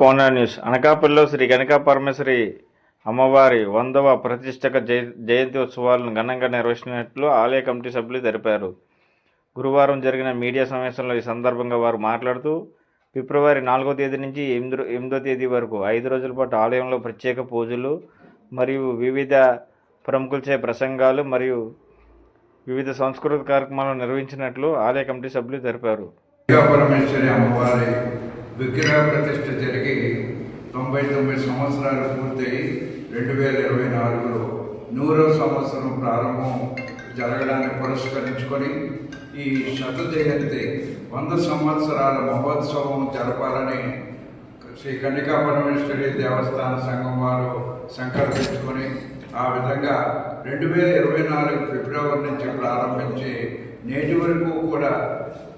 Kona news. అనకాపల్లిలో శ్రీ కనకా పరమేశ్వరి అమ్మవారి వందవ ప్రతిష్టక జయంతి ఉత్సవాలను ఘనంగా నిర్వహించినట్లు ఆలయ కమిటీ సభ్యులు తెలిపారు. గురువారం జరిగిన మీడియా సమావేశంలో ఈ సందర్భంగా వారు మాట్లాడుతూ ఫిబ్రవరి నాలుగో తేదీ నుంచి ఎనిమిది ఎనిమిదో తేదీ వరకు ఐదు రోజుల పాటు ఆలయంలో ప్రత్యేక పూజలు మరియు వివిధ ప్రముఖులచే ప్రసంగాలు మరియు వివిధ సాంస్కృతిక కార్యక్రమాలు నిర్వహించినట్లు ఆలయ కమిటీ సభ్యులు తెలిపారు. పరమేశ్వరి అమ్మవారి విగ్రహ ప్రతిష్ఠ జరిగి తొంభై తొమ్మిది సంవత్సరాలు పూర్తయి రెండు వేల ఇరవై నాలుగులో నూరో సంవత్సరం ప్రారంభం జరగడాన్ని పురస్కరించుకొని ఈ శత జయంతి వంద సంవత్సరాల మహోత్సవం జరపాలని శ్రీ కన్నికా పరమేశ్వరి దేవస్థాన సంఘం వారు సంకల్పించుకొని ఆ విధంగా రెండు వేల ఇరవై నాలుగు ఫిబ్రవరి నుంచి ప్రారంభించి నేటి వరకు కూడా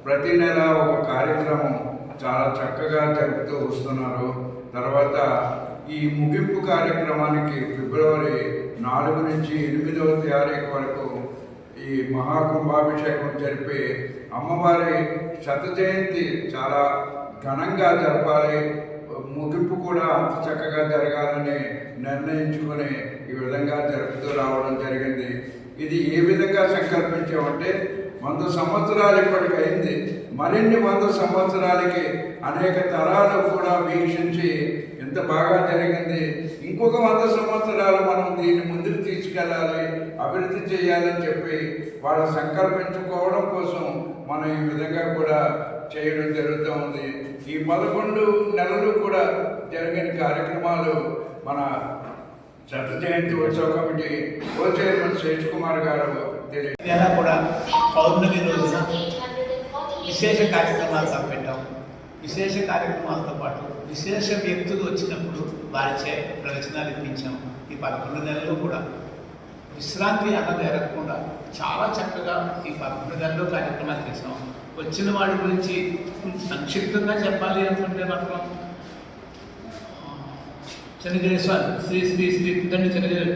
ప్రతి నెల ఒక కార్యక్రమం చాలా చక్కగా జరుపుతూ వస్తున్నారు. తర్వాత ఈ ముగింపు కార్యక్రమానికి ఫిబ్రవరి నాలుగు నుంచి ఎనిమిదవ తారీఖు వరకు ఈ మహాకుంభాభిషేకం జరిపి అమ్మవారి శత జయంతి చాలా ఘనంగా జరపాలి. ముగింపు కూడా అంత చక్కగా జరగాలని నిర్ణయించుకొని ఈ విధంగా జరుపుతూ రావడం జరిగింది. ఇది ఏ విధంగా సంకల్పించామంటే వంద సంవత్సరాలు ఇప్పటికి అయింది. మరిన్ని వంద సంవత్సరాలకి అనేక తరాలు కూడా వీక్షించి ఎంత బాగా జరిగింది. ఇంకొక వంద సంవత్సరాలు మనం దీన్ని ముందుకు తీసుకెళ్ళాలి అభివృద్ధి చేయాలని చెప్పి వాళ్ళు సంకల్పించుకోవడం కోసం మనం ఈ విధంగా కూడా చేయడం జరుగుతూ ఉంది ఈ పదకొండు నెలలు కూడా జరిగిన కార్యక్రమాలు మన శత జయంతి ఉత్సవ committee co chairman Shesh Kumar గారు తెలియ నెల కూడా పౌర్ణమి రోజున విశేష కార్యక్రమాలు తప్పెట్టాం విశేష కార్యక్రమాలతో పాటు విశేష వ్యక్తులు వచ్చినప్పుడు వారిచే ప్రవచనాలు ఇప్పించాం. ఈ పదకొండు నెలలు కూడా. విశ్రాంతి అన్నది ఎరగకుండా చాలా చక్కగా ఈ పదకొండు నెలలు కార్యక్రమాలు చేసాం వచ్చిన వాడి గురించి సంక్షిప్తంగా చెప్పాలి అనుకుంటే మాత్రం చెన్నజేరి స్వామి శ్రీ శ్రీ శ్రీ తండ్రి చిన్నజీరి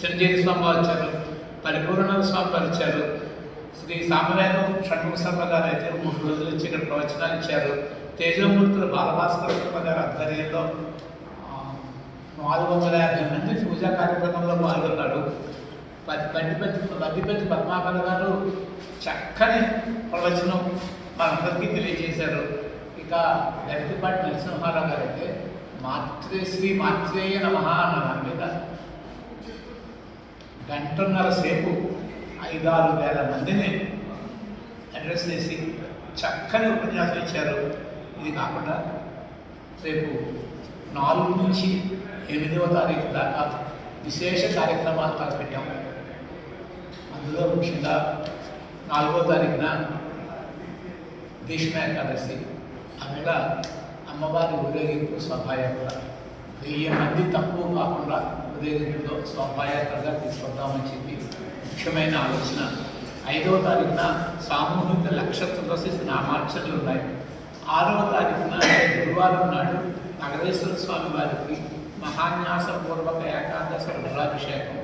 చెన్నజేరి స్వామి వారు వచ్చారు. పరిపూర్ణ స్వామి శ్రీ సామవేదం షణ్ముఖ శర్మ గారు అయితే మూడు రోజుల నుంచి ఇక్కడ ప్రవచనాలు ఇచ్చారు. తేజమూర్తులు బాలభాస్కర్ శర్మ గారి ఆధ్వర్యంలో నాలుగు వందల యాభై మంది పూజా కార్యక్రమంలో పాల్గొన్నారు. పది బండిపతి బండిపతి పద్మాకర్ గారు చక్కని ప్రవచనం మనందరికీ తెలియజేశారు. ఇక దళితపాటి నరసింహారావు గారు అయితే మాతృశ్రీ శ్రీ మాత్రేయ నమ అన్నారు మీద గంటన్నర సేపు ఐదారు వేల మందిని అడ్రస్ చేసి చక్కని ఉపన్యాసం ఇచ్చారు. ఇది కాకుండా రేపు నాలుగు నుంచి ఎనిమిదవ తారీఖు దాకా విశేష కార్యక్రమాలు తలపెట్టాము అందులో ముఖ్యంగా నాలుగో తారీఖున భీష్మ ఏకాదశి ఆమెడ అమ్మవారి ఊరేగింపు శోభాయాత్ర వెయ్యి మంది తక్కువ కాకుండా ఊరేగింపులో శోభాయాత్రగా తీసుకొద్దామని చెప్పి ముఖ్యమైన ఆలోచన. ఐదవ తారీఖున సామూహిక లక్ష తులసి నామార్చనలు ఉన్నాయి. ఆరవ తారీఖున గురువారం నాడు నగరేశ్వర స్వామి వారికి మహాన్యాసపూర్వక ఏకాదశ రుద్రాభిషేకం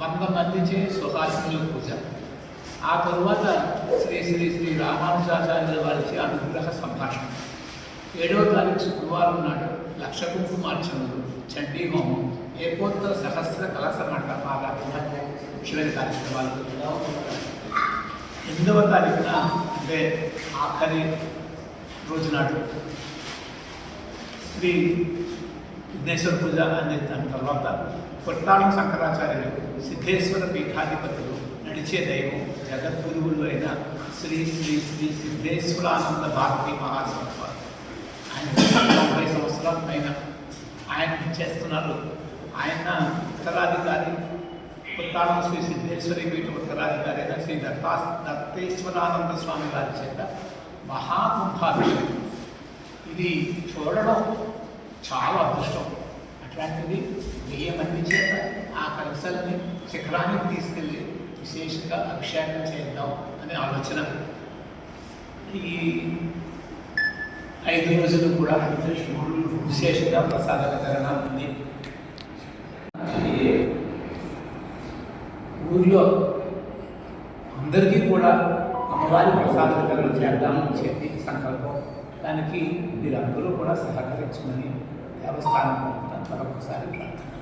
వంద మందిచే సుహాసినుల పూజ. ఆ తరువాత శ్రీ శ్రీ శ్రీ రామానుజాచార్యుల వారిచే అనుగ్రహ సంభాషణ. ఏడవ తారీఖు శుక్రవారం నాడు లక్ష కుంకుమార్చనలు చండీ హోమం ఏకో సహస్ర కలస మండపారాధన ముఖ్యమైన కార్యక్రమాలు ఎనిమిదవ తారీఖున అంటే ఆఖరి రోజునాడు శ్రీ విఘ్నేశ్వర పూజ అనే దాని తర్వాత కొట్టాలం శంకరాచార్యులు సిద్ధేశ్వర పీఠాధిపతులు నడిచే దైవం జగద్గురువులు అయిన శ్రీ శ్రీ శ్రీ సిద్ధేశ్వరానంద భారతి మహాసంస్థ ఆయన తొంభై సంవత్సరాల పైన ఆయన చేస్తున్నారు. ఆయన ఉత్తరాధికారి కొత్తాళం శ్రీ సిద్ధేశ్వరి పీఠ ఉత్తరాధికారి అయిన శ్రీ దత్తా దత్తేశ్వరానంద స్వామి గారి చేత మహాకుంభాభిషేకం. ఇది చూడడం చాలా అదృష్టం. అట్లాంటిది వెయ్యి మంది చేత ఆ కలసల్ని శిఖరానికి తీసుకెళ్ళి విశేషంగా అభిషేకం చేద్దాం అనే ఆలోచన. ఈ ఐదు రోజులు కూడా విశేషంగా ప్రసాద వితరణ ఉంది. ఈ ఊరిలో అందరికీ కూడా అమ్మవారి ప్రసాదం చేద్దామని చెప్పి సంకల్పం. దానికి మీరందరూ కూడా సహకరించమని దేవస్థానం మరొకసారి ప్రార్థన